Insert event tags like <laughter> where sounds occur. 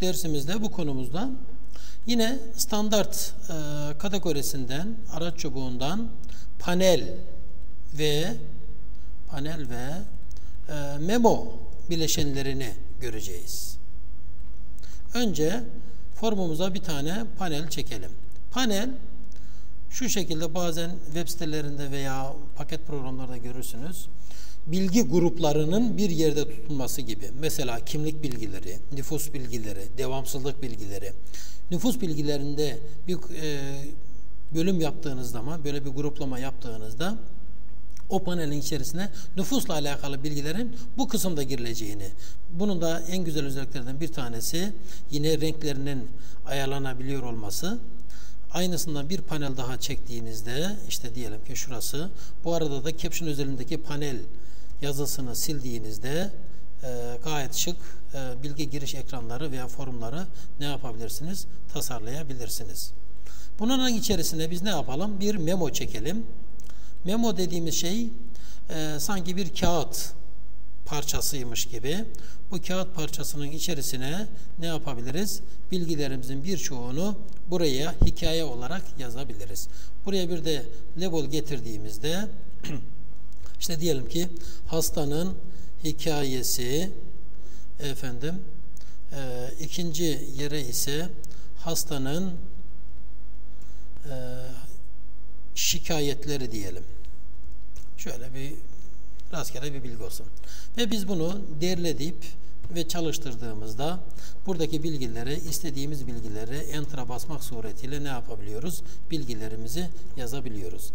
dersimizde bu konumuzda yine standart e, kategorisinden araç çubuğundan panel ve panel ve e, memo bileşenlerini göreceğiz. Önce formumuza bir tane panel çekelim. Panel şu şekilde bazen web sitelerinde veya paket programlarda görürsünüz. Bilgi gruplarının bir yerde tutulması gibi. Mesela kimlik bilgileri, nüfus bilgileri, devamsızlık bilgileri. Nüfus bilgilerinde bir e, bölüm yaptığınız zaman, böyle bir gruplama yaptığınızda o panelin içerisine nüfusla alakalı bilgilerin bu kısımda girileceğini. Bunun da en güzel özelliklerinden bir tanesi yine renklerinin ayarlanabiliyor olması. Aynısından bir panel daha çektiğinizde işte diyelim ki şurası bu arada da caption özelindeki panel yazısını sildiğinizde e, gayet şık e, bilgi giriş ekranları veya forumları ne yapabilirsiniz? Tasarlayabilirsiniz. Bunun içerisine biz ne yapalım? Bir memo çekelim. Memo dediğimiz şey e, sanki bir kağıt parçasıymış gibi. Bu kağıt parçasının içerisine ne yapabiliriz? Bilgilerimizin birçoğunu buraya hikaye olarak yazabiliriz. Buraya bir de level getirdiğimizde <clears throat> işte diyelim ki hastanın hikayesi efendim e, ikinci yere ise hastanın e, şikayetleri diyelim. Şöyle bir rastgele bir bilgi olsun. Ve biz bunu derleyip ve çalıştırdığımızda buradaki bilgileri, istediğimiz bilgileri enter'a basmak suretiyle ne yapabiliyoruz? Bilgilerimizi yazabiliyoruz.